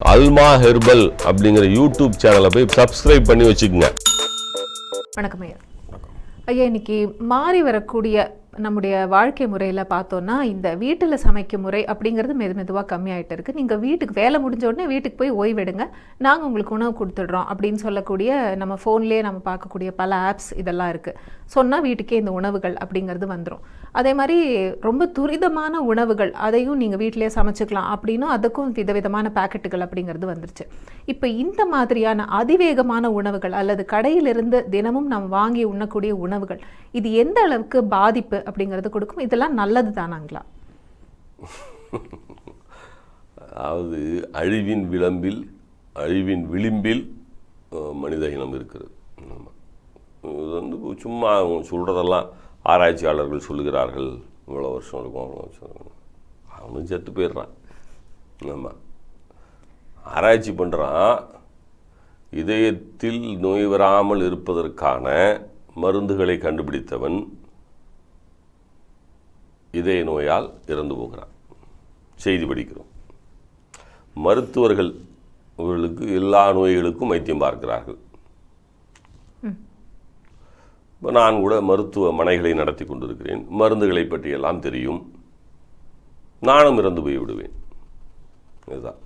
அல்மா herbal அப்படிங்கிற YouTube சேனலை போய் சப்ஸ்கிரைப் பண்ணி வச்சுக்கோங்க. வணக்கம் ஐயா. ஐயா இன்னைக்கு மாறி வரக்கூடிய நம்முடைய வாழ்க்கை முறையில் பார்த்தோன்னா இந்த வீட்டில் சமைக்கும் முறை அப்படிங்கிறது மெது மெதுவாக கம்மியாயிட்டு இருக்குது நீங்கள் வீட்டுக்கு வேலை முடிஞ்ச உடனே வீட்டுக்கு போய் ஓய்வெடுங்க. நாங்கள் உங்களுக்கு உணவு கொடுத்துடுறோம் அப்படின்னு சொல்லக்கூடிய நம்ம ஃபோன்லேயே நம்ம பார்க்கக்கூடிய பல ஆப்ஸ் இதெல்லாம் இருக்குது சொன்னால் வீட்டுக்கே இந்த உணவுகள் அப்படிங்கிறது வந்துடும் அதே மாதிரி ரொம்ப துரிதமான உணவுகள் அதையும் நீங்கள் வீட்டிலேயே சமைச்சுக்கலாம் அப்படின்னும் அதுக்கும் விதவிதமான பேக்கெட்டுகள் அப்படிங்கிறது வந்துருச்சு. இப்போ இந்த மாதிரியான அதிவேகமான உணவுகள் அல்லது கடையிலிருந்து தினமும் நாம் வாங்கி உண்ணக்கூடிய உணவுகள் இது எந்த அளவுக்கு பாதிப்பு அப்படிங்கிறது கொடுக்கும். இதெல்லாம் நல்லது தானாங்களா அதாவது அழிவின் விளம்பில் அழிவின் விளிம்பில் மனித இனம் இருக்கிறது. இது வந்து சும்மா அவங்க சொல்கிறதெல்லாம் ஆராய்ச்சியாளர்கள் சொல்லுகிறார்கள். இவ்வளோ வருஷம் இருக்கும் அவ்வளோ வருஷம் இருக்கும். அவனும் செத்து போயிடுறான். ஆமாம் ஆராய்ச்சி பண்ணுறான் இதயத்தில் நோய் வராமல் இருப்பதற்கான மருந்துகளை கண்டுபிடித்தவன் இதய நோயால் இறந்து போகிறான். செய்தி படிக்கிறோம். மருத்துவர்கள் இவர்களுக்கு எல்லா நோய்களுக்கும் வைத்தியம் பார்க்கிறார்கள். நான் கூட மருத்துவமனைகளை நடத்தி கொண்டிருக்கிறேன். மருந்துகளை பற்றி எல்லாம் தெரியும். நானும் இறந்து போய் விடுவேன். இதுதான்.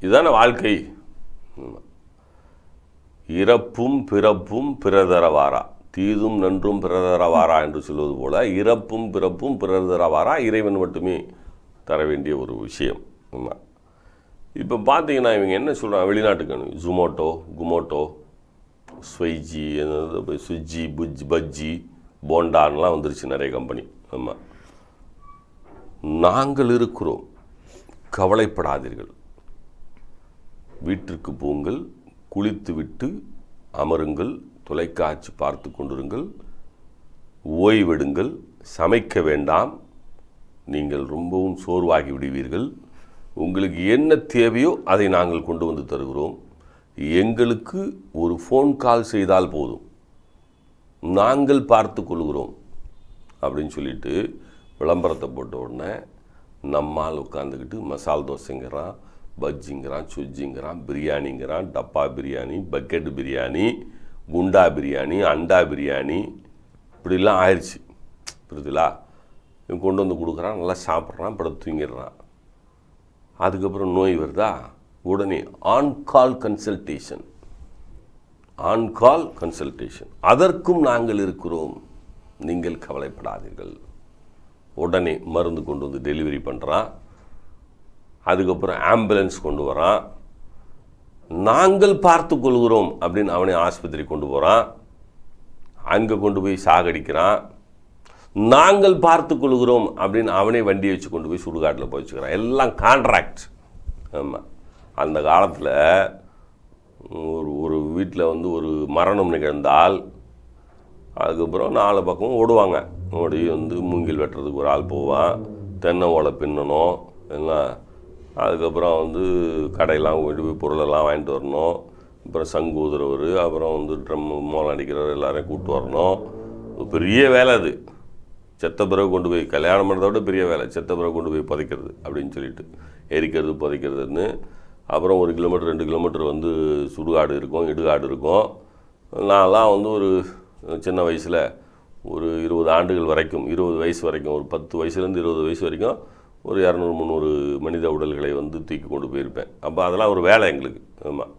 இதுதானே வாழ்க்கை. இறப்பும் பிறப்பும் பிறதரவாரா? தீதும் நன்றும் பிறதரவாரா என்று சொல்வது போல இறப்பும் பிறப்பும் பிறதரவாரா இறைவன் மட்டுமே தர வேண்டிய ஒரு விஷயம். ஆமாம் இப்போ பார்த்தீங்கன்னா இவங்க என்ன சொல்கிறாங்க வெளிநாட்டுக்கு ஜுமோட்டோ குமோட்டோ ஸ்வைஜி என்னது புஜ் பஜ்ஜி போண்டான்லாம் வந்துருச்சு நிறைய கம்பெனி ஆமாம் நாங்கள் இருக்கிறோம். கவலைப்படாதீர்கள். வீட்டிற்கு போங்கள். குளித்துவிட்டு அமருங்கள். தொலைக்காட்சி பார்த்து கொண்டிருங்கள் ஓய்வெடுங்கள் சமைக்க வேண்டாம். நீங்கள் ரொம்பவும் சோர்வாகி விடுவீர்கள். உங்களுக்கு என்ன தேவையோ அதை நாங்கள் கொண்டு வந்து தருகிறோம். எங்களுக்கு ஒரு ஃபோன் கால் செய்தால் போதும். நாங்கள் பார்த்து கொள்கிறோம். அப்படின்னு சொல்லிட்டு விளம்பரத்தை போட்ட உடனே நம்மால் உட்காந்துக்கிட்டு மசால் தோசைங்கிறான் பஜ்ஜிங்கிறான் சுஜ்ஜிங்கிறான் பிரியாணிங்கிறான் டப்பா பிரியாணி பக்கெட் பிரியாணி குண்டா பிரியாணி அண்டா பிரியாணி இப்படிலாம் ஆயிடுச்சு புரியுதுலா? இவன் கொண்டு வந்து கொடுக்குறான் நல்லா சாப்பிட்றான் படம் தூங்கிடுறான். அதுக்கப்புறம் நோய் வருதா? உடனே on call consultation on call consultation அதற்கும் நாங்கள் இருக்கிறோம். நீங்கள் கவலைப்படாதீர்கள். உடனே மருந்து கொண்டு வந்து டெலிவரி பண்ணுறான் அதுக்கப்புறம் ஆம்புலன்ஸ் கொண்டு வரான். நாங்கள் பார்த்து கொள்கிறோம் அப்படின்னு அவனை ஆஸ்பத்திரி கொண்டு போகிறான் அங்கே கொண்டு போய் சாகடிக்கிறான். நாங்கள் பார்த்து கொள்கிறோம் அப்படின்னு அவனே வண்டியை வச்சு கொண்டு போய் சுடுகாட்டில் போய் வச்சுக்கிறான். எல்லாம் கான்ட்ராக்ட் ஆமாம் அந்த காலத்தில் ஒரு ஒரு வீட்டில் வந்து ஒரு மரணம் நிகழ்ந்தால் அதுக்கப்புறம் நாலு பக்கம் ஓடுவாங்க. ஓடி வந்து மூங்கில் வெட்டுறதுக்கு ஒரு ஆள் போவான். தென்னை ஓலை பின்னணும். எல்லாம் அதுக்கப்புறம் வந்து கடையெல்லாம் கொண்டு போய் பொருளெல்லாம் வாங்கிட்டு வரணும். அப்புறம் சங்கு ஊதுறவர் அப்புறம் வந்து ட்ரம் மோளம் அடிக்கிறவர் எல்லாரையும் கூப்பிட்டு வரணும். பெரிய வேலை அது. செத்த பிறகு கொண்டு போய் கல்யாணம் பண்ணுறத விட பெரிய வேலை. செத்த பிறகு கொண்டு போய் புதைக்கிறது அப்படின்னு சொல்லிட்டு. எரிக்கிறது புதைக்கிறதுன்னு. அப்புறம் ஒரு கிலோமீட்டர் ரெண்டு கிலோமீட்டர் வந்து சுடுகாடு இருக்கும் இடுகாடு இருக்கும். நான்லாம் வந்து ஒரு சின்ன வயசில் ஒரு இருபது ஆண்டுகள் வரைக்கும் இருபது வயசு வரைக்கும் ஒரு பத்து வயசுலேருந்து இருபது வயசு வரைக்கும் ஒரு இரநூறு முந்நூறு மனித உடல்களை வந்து தூக்கி கொண்டு போயிருப்பேன். அப்போ அதெல்லாம் ஒரு வேலை எங்களுக்கு. ஆமாம்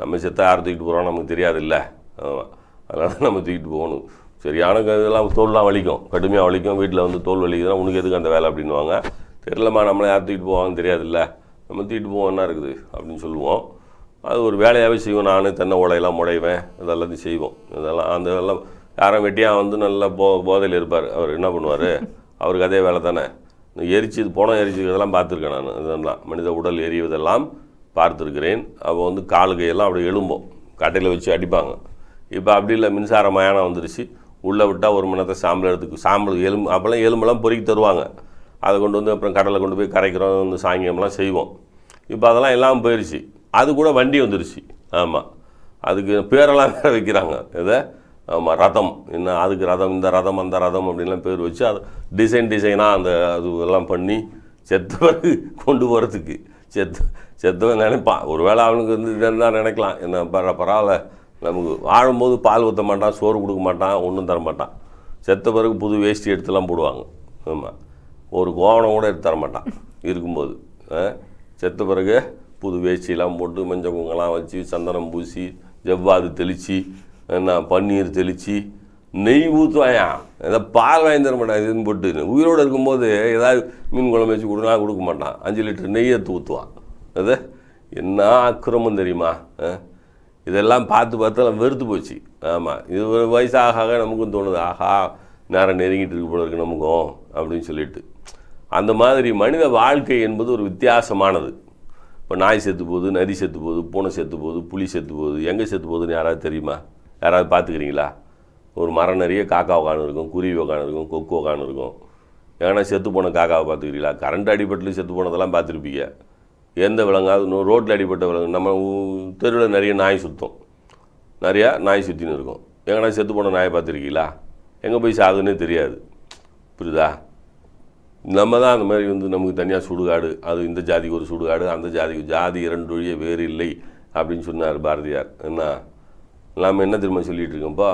நம்ம செத்த யார் தூக்கிட்டு போகிறோம் நமக்கு தெரியாது இல்லை ஆமாம் அதனால் நம்ம தூக்கிட்டு போகணும். சரியான இதெல்லாம் தோல்லாம் வலிக்கும். கடுமையாக வலிக்கும். வீட்டில் வந்து தோல் வலிக்குதுன்னா உனக்கு எதுக்கு அந்த வேலை அப்படின்னுவாங்க. தெரியலம்மா நம்மளை யார் தூக்கிட்டு போவாங்கன்னு தெரியாதுல்ல. நம்ம தூக்கிட்டு போவோம் என்ன இருக்குது அப்படின்னு சொல்லுவோம். அது ஒரு வேலையாகவே செய்வோம். நான் தென்னை ஓலையெல்லாம் முடைவேன். இதெல்லாம் செய்வோம். இதெல்லாம் அந்த இதெல்லாம் யாரும் வெட்டியாக வந்து நல்லா போ போதையில் இருப்பார். அவர் என்ன பண்ணுவார்? அவருக்கு அதே வேலை தானே? எரிச்சு போன எரிச்சு பார்த்துருக்கேன் நான். இதெல்லாம் மனித உடல் எரிவதெல்லாம் பார்த்துருக்கிறேன். அப்போ வந்து காலு கையெல்லாம் அப்படி எழும்போம். கட்டையில் வச்சு அடிப்பாங்க. இப்போ அப்படி இல்லை மின்சார மயானம் வந்துருச்சு. உள்ளே விட்டால் ஒரு மணி நேரத்தை சாம்பல் எடுத்துக்கு சாம்பல் எலும்பு அப்போல்லாம் எலும்பெல்லாம் பொறுக்கி தருவாங்க. அதை கொண்டு வந்து அப்புறம் கடலை கொண்டு போய் கரைக்கிறோம் வந்து சாயங்காலம்லாம் செய்வோம். இப்போ அதெல்லாம் எல்லாம் போயிடுச்சு அது கூட வண்டி வந்துருச்சு. ஆமாம் அதுக்கு பேரெல்லாம் வேறு வைக்கிறாங்க. இதை ஆமாம் ரதம். என்ன அதுக்கு ரதம்? இந்த ரதம் அந்த ரதம் அப்படின்லாம் பேர் வச்சு அது டிசைன் டிசைனாக அந்த அது எல்லாம் பண்ணி செத்த பிறகு கொண்டு போகிறதுக்கு செத்து செத்தவன் நினைப்பான் ஒரு வேளை அவனுக்கு வந்து இதுதான் நினைக்கலாம். என்ன பர பரவாயில்ல. நமக்கு வாழும்போது பால் ஊற்ற மாட்டான் சோறு கொடுக்க மாட்டான் ஒன்றும் தர மாட்டான். செத்த பிறகு புது வேஷ்டி எடுத்துலாம் போடுவாங்க. ஆமாம் ஒரு கோவணம் கூட எடுத்து தர மாட்டான் இருக்கும்போது. ஆ? செத்த பிறகு புது வேஷ்டியெல்லாம் போட்டு மஞ்சள் குங்கெல்லாம் வச்சு சந்தனம் பூசி ஜவ்வாது தெளித்து என்ன பன்னீர் தெளித்து நெய் ஊற்றுவாயா ஏதாவது பால் வாங்கி தர மாட்டான் இதுன்னு போட்டு. உயிரோடு இருக்கும்போது ஏதாவது மீன் குழம்பு வச்சு கொடுனா கொடுக்க மாட்டான். அஞ்சு லிட்டர் நெய் எடுத்து ஊற்றுவான் அது என்ன அக்கிரமம் தெரியுமா? ஆ? இதெல்லாம் பார்த்து பார்த்து எல்லாம் வெறுத்து போச்சு. ஆமாம் இது ஒரு வயசாக ஆக நமக்கும் தோணுது. ஆஹா நேரம் நெருங்கிட்டு இருக்கு போல இருக்கு நமக்கும் அப்படின்னு சொல்லிட்டு. அந்த மாதிரி மனித வாழ்க்கை என்பது ஒரு வித்தியாசமானது. இப்போ நாய் செத்து போகுது நரி செத்து போகுது பூனை செத்து போகுது புலி செத்து போகுது எங்கே செத்து போகுதுன்னு யாராவது தெரியுமா? யாராவது பார்த்துக்கிறீங்களா? ஒரு மரம் நிறைய காக்கா உட்காந்து இருக்கும் குருவி உட்காந்து இருக்கும் கொக்கு உட்காந்து இருக்கும். ஏன்னா செத்து போன காக்காவை பார்த்துக்கிறீங்களா? கரண்ட் அடிபட்டுலேயும் செத்து போனதெல்லாம் பார்த்துருப்பீங்க. எந்த விலங்காவது ரோட்டில் அடிப்பட்ட விலங்கு நம்ம தெருவில் நிறைய நாய் சுற்றும் நிறையா நாய் சுற்றின்னு இருக்கும். எங்கன்னா செத்து போன நாயை பார்த்துருக்கீங்களா? எங்கே போய் சாகுன்னே தெரியாது. புரியுதா? நம்ம தான் அந்த மாதிரி வந்து நமக்கு தனியாக சுடுகாடு அது இந்த ஜாதிக்கு ஒரு சுடுகாடு அந்த ஜாதிக்கு ஜாதி இரண்டு ஒழிய வேறு இல்லை அப்படின்னு சொன்னார் பாரதியார். என்ன? நாம் என்ன திரும்ப சொல்லிகிட்டு இருக்கோம்ப்பா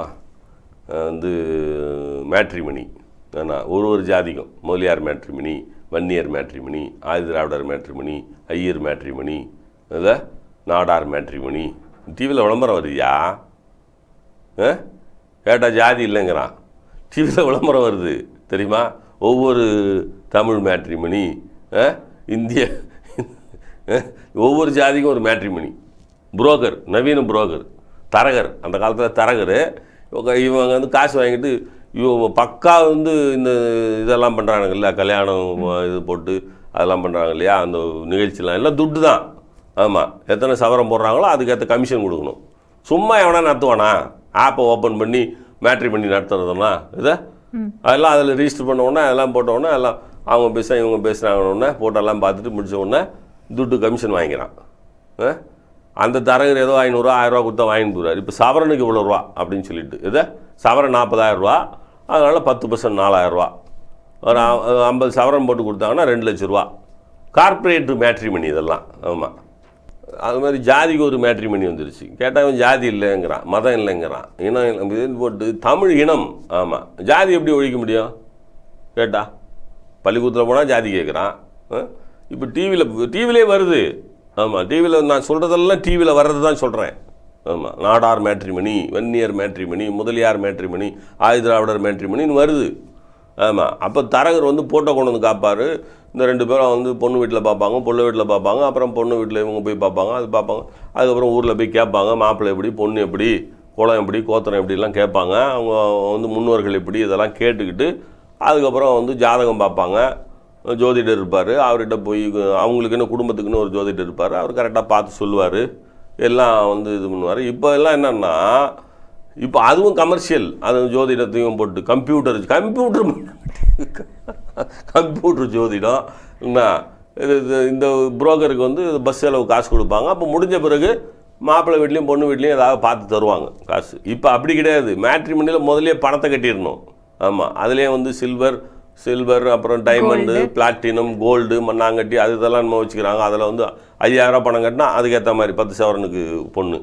வந்து மேட்ரிமணி. ஏன்னா ஒரு ஒரு ஜாதிக்கும் Mudaliar matrimony Vanniyar matrimony Adidravidar matrimony Iyer matrimony இல்லை நாடார் மேட்ரிமணி. டிவியில் விளம்பரம் வருதுயா? கேட்டால் ஜாதி இல்லைங்கிறான். டிவியில் விளம்பரம் வருது தெரியுமா? ஒவ்வொரு தமிழ் மேட்ரிமணி இந்திய ஒவ்வொரு ஜாதிக்கும் ஒரு மேட்ரிமணி. புரோக்கர் நவீன புரோக்கர். தரகர் அந்த காலத்தில் தரகர். இவங்க வந்து காசு வாங்கிட்டு இவங்க பக்கா வந்து இந்த இதெல்லாம் பண்ணுறானுங்கல்ல கல்யாணம் இது போட்டு அதெல்லாம் பண்ணுறாங்க இல்லையா? அந்த நிகழ்ச்சிலாம். எல்லாம் துட்டு தான். ஆமாம் எத்தனை சவரம் போடுறாங்களோ அதுக்கேற்ற கமிஷன் கொடுக்கணும். சும்மா எவனா நடத்துவானா? ஆப்பை ஓப்பன் பண்ணி மேட்ரி பண்ணி நடத்துறதுனா இதை? அதெல்லாம் அதில் ரிஜிஸ்டர் பண்ண அதெல்லாம் போட்ட எல்லாம் அவங்க பேச இவங்க பேசுகிறாங்கன்னு போட்டெல்லாம் பார்த்துட்டு முடிச்ச உடனே துட்டு கமிஷன் வாங்கிக்கிறான். ஆ? அந்த தரகர் ஏதோ ஐநூறுரூவா ஆயிரரூவா கொடுத்தா வாங்கிட்டு போகிறார் இப்போ சவரனுக்கு இவ்வளோ ரூபா அப்படின்னு சொல்லிட்டு. இதை சவரன் நாற்பதாயிரரூவா அதனால் பத்து பர்சன்ட் நாலாயிரரூவா ஒரு ஐம்பது சவரன் போட்டு கொடுத்தாங்கன்னா ரெண்டு லட்ச ரூபா. கார்ப்பரேட் மேட்ரிமணி இதெல்லாம். ஆமாம் அது மாதிரி ஜாதிக்கு ஒரு மேட்ரிமணி வந்துருச்சு. கேட்டால் அவன் ஜாதி இல்லைங்கிறான் மதம் இல்லைங்கிறான் இனம் இல்லை, இது போட்டு தமிழ் இனம். ஆமாம் ஜாதி எப்படி ஒழிக்க முடியும்? கேட்டா. பள்ளிக்கூடத்தில் போனால் ஜாதி கேட்குறான் இப்போ டிவியில் டிவிலே வருது. ஆமாம் டிவியில் நான் சொல்கிறதெல்லாம் டிவியில் வர்றது தான் சொல்கிறேன் ஆமாம் Nadar matrimony Vanniyar matrimony Mudaliar matrimony Adidravidar மேட்ரிமணின்னு வருது. ஆமாம் அப்போ தரகர் வந்து போட்டோ கொண்டு வந்து காப்பார். இந்த ரெண்டு பேரும் வந்து பொண்ணு வீட்டில் பார்ப்பாங்க பொண்ணு வீட்டில் பார்ப்பாங்க அப்புறம் பொண்ணு வீட்டில் இவங்க போய் பார்ப்பாங்க அது பார்ப்பாங்க. அதுக்கப்புறம் ஊரில் போய் கேட்பாங்க மாப்பிள்ளை எப்படி பொண்ணு எப்படி குளம் எப்படி கோத்திரம் எப்படிலாம் கேட்பாங்க. அவங்க வந்து முன்னோர்கள் எப்படி இதெல்லாம் கேட்டுக்கிட்டு அதுக்கப்புறம் வந்து ஜாதகம் பார்ப்பாங்க. ஜோதிடர் இருப்பார். அவர்கிட்ட போய் அவங்களுக்குன்னு குடும்பத்துக்குன்னு ஒரு ஜோதிடர் இருப்பார். அவர் கரெக்டாக பார்த்து சொல்லுவார். எல்லாம் வந்து இது பண்ணுவார். இப்போ எல்லாம் என்னென்னா இப்போ அதுவும் கமர்ஷியல் அது ஜோதிடத்தையும் போட்டு கம்ப்யூட்டர் கம்ப்யூட்டர் கம்ப்யூட்டர் ஜோதிடம். என்ன? இது இந்த புரோக்கருக்கு வந்து பஸ் செலவு காசு கொடுப்பாங்க. அப்போ முடிஞ்ச பிறகு மாப்பிள்ளை வீட்லேயும் பொண்ணு வீட்லேயும் ஏதாவது பார்த்து தருவாங்க காசு. இப்போ அப்படி கிடையாது. மேட்ரிமனியில் முதலே பணத்தை கட்டிடணும். ஆமாம் அதுலேயே வந்து சில்வர் சில்வர் அப்புறம் டைமண்டு பிளாட்டினம் கோல்டு மண்ணாங்கட்டி அது இதெல்லாம் நம்ம வச்சுக்கிறாங்க. அதில் வந்து ஐயாயிரம் பணம் கட்டினா அதுக்கேற்ற மாதிரி பத்து சவரனுக்கு பொண்ணு.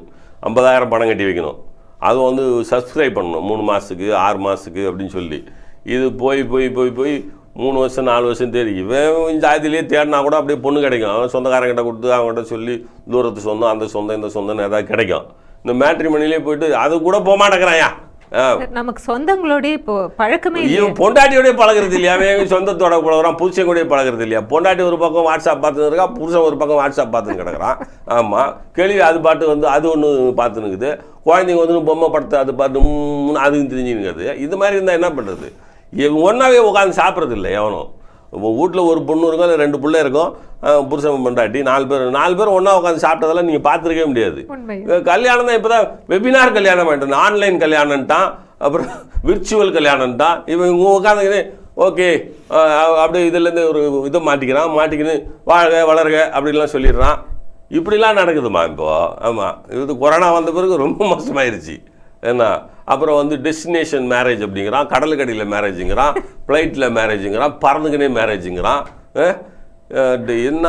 ஐம்பதாயிரம் பணம் கட்டி வைக்கணும். அது வந்து சப்ஸ்கிரைப் பண்ணணும். மூணு மாதத்துக்கு ஆறு மாதத்துக்கு அப்படின்னு சொல்லி. இது போய் போய் போய் போய் மூணு வருஷம் நாலு வருஷம் தேடி. இவன் ஜாதியிலே தேடினா கூட அப்படியே பொண்ணு கிடைக்கும். அவன் சொந்தக்காரங்கிட்ட கொடுத்து அவங்ககிட்ட சொல்லி தூரத்து சொந்தம் அந்த சொந்தம் இந்த சொந்தம்னு ஏதாவது கிடைக்கும். இந்த மேட்ரிமணிலே போயிட்டு அது கூட போக மாட்டேங்கிறாயா நமக்கு சொந்தங்களோடய இப்போ பழக்கமே இல்லை பொண்டாட்டியோடய பழகுறது இல்லையா? சொந்தத்தோட பழகுறான் புருஷன் கூட பழகுறது இல்லையா? பொண்டாட்டி ஒரு பக்கம் வாட்ஸ்அப் பார்த்துன்னு இருக்கா புருஷன் ஒரு பக்கம் வாட்ஸ்அப் பார்த்துன்னு கிடக்குறான். ஆமாம் கேள்வி அது பாட்டு வந்து அது ஒன்று பார்த்துன்னு இருக்குது. குழந்தைங்க வந்து பொம்மை படத்தை அது பாட்டு உம்முன்னு அதுவும் தெரிஞ்சுனுங்கிறது இது மாதிரி இருந்தால் என்ன பண்ணுறது ஒன்றாவே உட்காந்து சாப்பிட்றது இல்லை எவனும் வீட்டில் ஒரு பொண்ணு இருக்கும் இல்லை ரெண்டு பிள்ளை இருக்கும் புருஷன் பொண்டாட்டி நாலு பேர் நாலு பேர் ஒன்றா உட்காந்து சாப்பிட்டதெல்லாம் நீங்கள் பார்த்துருக்கவே முடியாது. கல்யாணம் தான் இப்போ தான் வெபினார் கல்யாணம் ஆகிட்டு ஆன்லைன் கல்யாணம்ட்டான் அப்புறம் விர்ச்சுவல் கல்யாணம்ட்டான். இவன் இவங்க உட்காந்துக்கினு ஓகே அப்படியே இதுலேருந்து ஒரு இதை மாட்டிக்கிறான் மாட்டிக்கின்னு வாழ்க வளர்க அப்படின்லாம் சொல்லிடுறான். இப்படிலாம் நடக்குதுமா இப்போ? ஆமாம் இது கொரோனா வந்த பிறகு ரொம்ப மோசமாயிருச்சு. என்ன அப்புறம் வந்து டெஸ்டினேஷன் மேரேஜ் அப்படிங்கிறான் கடலுக்கடியில் மேரேஜுங்கிறான் ஃப்ளைட்டில் மேரேஜுங்கிறான் பறந்துக்கினே மேரேஜுங்கிறான் என்ன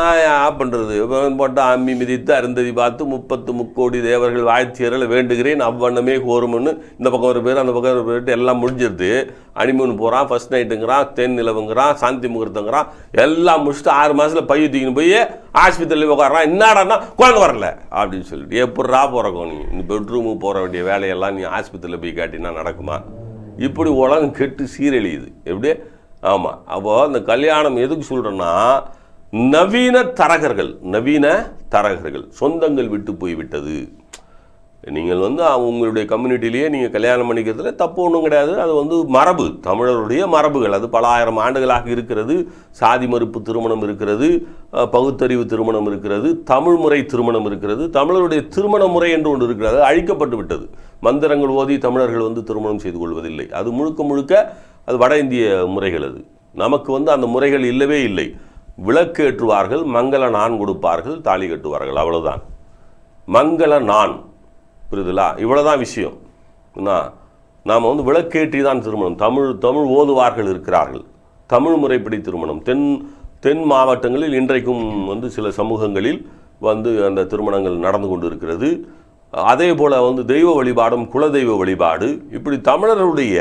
பண்ணுறது போட்டால் அம்மி மிதித்து அருந்ததி பார்த்து முப்பத்து முக்கோடி தேவர்கள் வாழ்த்தியர்களை வேண்டுகிறேன். அவ்வண்ணமே கோரும்னு இந்த பக்கம் ஒரு பேர் அந்த பக்கம் ஒரு பேர் எல்லாம் முடிஞ்சிருது. அனிமூன் போகிறான் ஃபர்ஸ்ட் நைட்டுங்கிறான் தேன் நிலவுங்கிறான் சாந்தி முகூர்த்தங்கிறான். எல்லாம் முடிச்சுட்டு ஆறு மாதத்தில் பைய தூக்கின்னு போய் ஆஸ்பத்திரியில் உட்காடுறான் என்னடான்னா குழந்தை வரல. அப்படின்னு சொல்லிட்டு எப்பட்றா பிறக்கும் நீ இந்த பெட்ரூமுக்கு போகிற வேண்டிய வேலையெல்லாம் நீ ஆஸ்பத்திரியில் போய் காட்டினா நடக்குமா? இப்படி உலகம் கெட்டு சீரழியுது. எப்படி? ஆமாம் அப்போது அந்த கல்யாணம் எதுக்கு சொல்கிறேன்னா நவீன தரகர்கள் நவீன தரகர்கள் சொந்தங்கள் விட்டு போய்விட்டது. நீங்கள் வந்து உங்களுடைய கம்யூனிட்டிலேயே நீங்கள் கல்யாணம் பண்ணிக்கிறதுல தப்பு ஒன்றும் கிடையாது. அது வந்து மரபு தமிழருடைய மரபுகள். அது பல ஆயிரம் ஆண்டுகளாக இருக்கிறது. சாதி மறுப்பு திருமணம் இருக்கிறது பகுத்தறிவு திருமணம் இருக்கிறது தமிழ் முறை திருமணம் இருக்கிறது. தமிழருடைய திருமண முறை என்று ஒன்று இருக்கிறது. அழிக்கப்பட்டு விட்டது. மந்திரங்கள் ஓதி தமிழர்கள் வந்து திருமணம் செய்து கொள்வதில்லை. அது முழுக்க முழுக்க அது வட இந்திய முறைகள் அது. நமக்கு வந்து அந்த முறைகள் இல்லவே இல்லை. விளக்கு ஏற்றுவார்கள் மங்கள நான் கொடுப்பார்கள் தாலி கட்டுவார்கள் அவ்வளோதான் மங்கள நான் புரியுதுலா? இவ்வளோதான் விஷயம். என்ன நாம் வந்து விளக்கேற்றி தான் திருமணம். தமிழ் தமிழ் ஓதுவார்கள் இருக்கிறார்கள். தமிழ் முறைப்படி திருமணம். தென் தென் மாவட்டங்களில் இன்றைக்கும் வந்து சில சமூகங்களில் வந்து அந்த திருமணங்கள் நடந்து கொண்டு இருக்கிறது அதே போல் வந்து தெய்வ வழிபாடும் குலதெய்வ வழிபாடு. இப்படி தமிழருடைய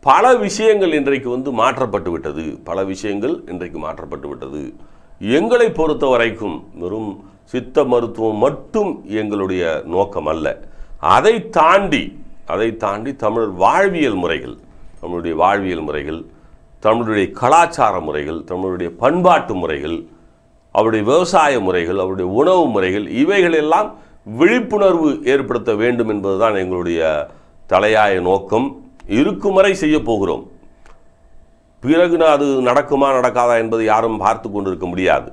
பல விஷயங்கள் இன்றைக்கு வந்து மாற்றப்பட்டு விட்டது. பல விஷயங்கள் இன்றைக்கு மாற்றப்பட்டு விட்டது. எங்களை பொறுத்த வரைக்கும் வெறும் சித்த மருத்துவம் மட்டும் எங்களுடைய நோக்கம் அல்ல. அதை தாண்டி அதை தாண்டி தமிழர் வாழ்வியல் முறைகள் தமிழுடைய வாழ்வியல் முறைகள் தமிழுடைய கலாச்சார முறைகள் தமிழுடைய பண்பாட்டு முறைகள் அவருடைய விவசாய முறைகள் அவருடைய உணவு முறைகள் இவைகளெல்லாம் விழிப்புணர்வு ஏற்படுத்த வேண்டும் என்பதுதான் எங்களுடைய தலையாய நோக்கம். இருக்கும் வரை செய்ய போகிறோம். பிறகு நான் அது நடக்குமா நடக்காதா என்பதை யாரும் பார்த்து கொண்டிருக்க முடியாது.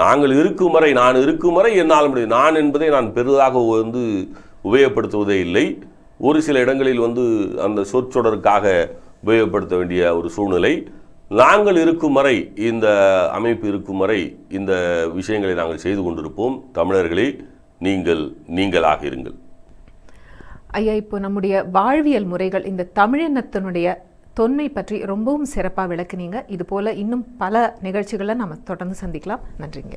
நாங்கள் இருக்கும் வரை நான் இருக்கும் வரை என்னால் முடியும். நான் என்பதை நான் பெரிதாக வந்து உபயோகப்படுத்துவதே இல்லை. ஒரு சில இடங்களில் வந்து அந்த சொற்றொடருக்காக உபயோகப்படுத்த வேண்டிய ஒரு சூழ்நிலை. நாங்கள் இருக்கும் வரை இந்த அமைப்பு இருக்கும் வரை இந்த விஷயங்களை நாங்கள் செய்து கொண்டிருப்போம். தமிழர்களே நீங்கள் நீங்களாக இருங்கள். ஐயா இப்போ நம்முடைய வாழ்வியல் முறைகள் இந்த தமிழினத்தினுடைய தொன்மை பற்றி ரொம்பவும் சிறப்பாக விளக்குனீங்க. இது போல் இன்னும் பல நிகழ்ச்சிகளை நம்ம தொடர்ந்து சந்திக்கலாம். நன்றிங்க.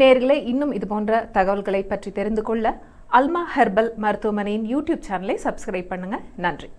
நேர்களே இன்னும் இது போன்ற தகவல்களை பற்றி தெரிந்து கொள்ள அல்மா ஹெர்பல் மருத்துவமனையின் யூடியூப் சேனலை சப்ஸ்கிரைப் பண்ணுங்கள் நன்றி.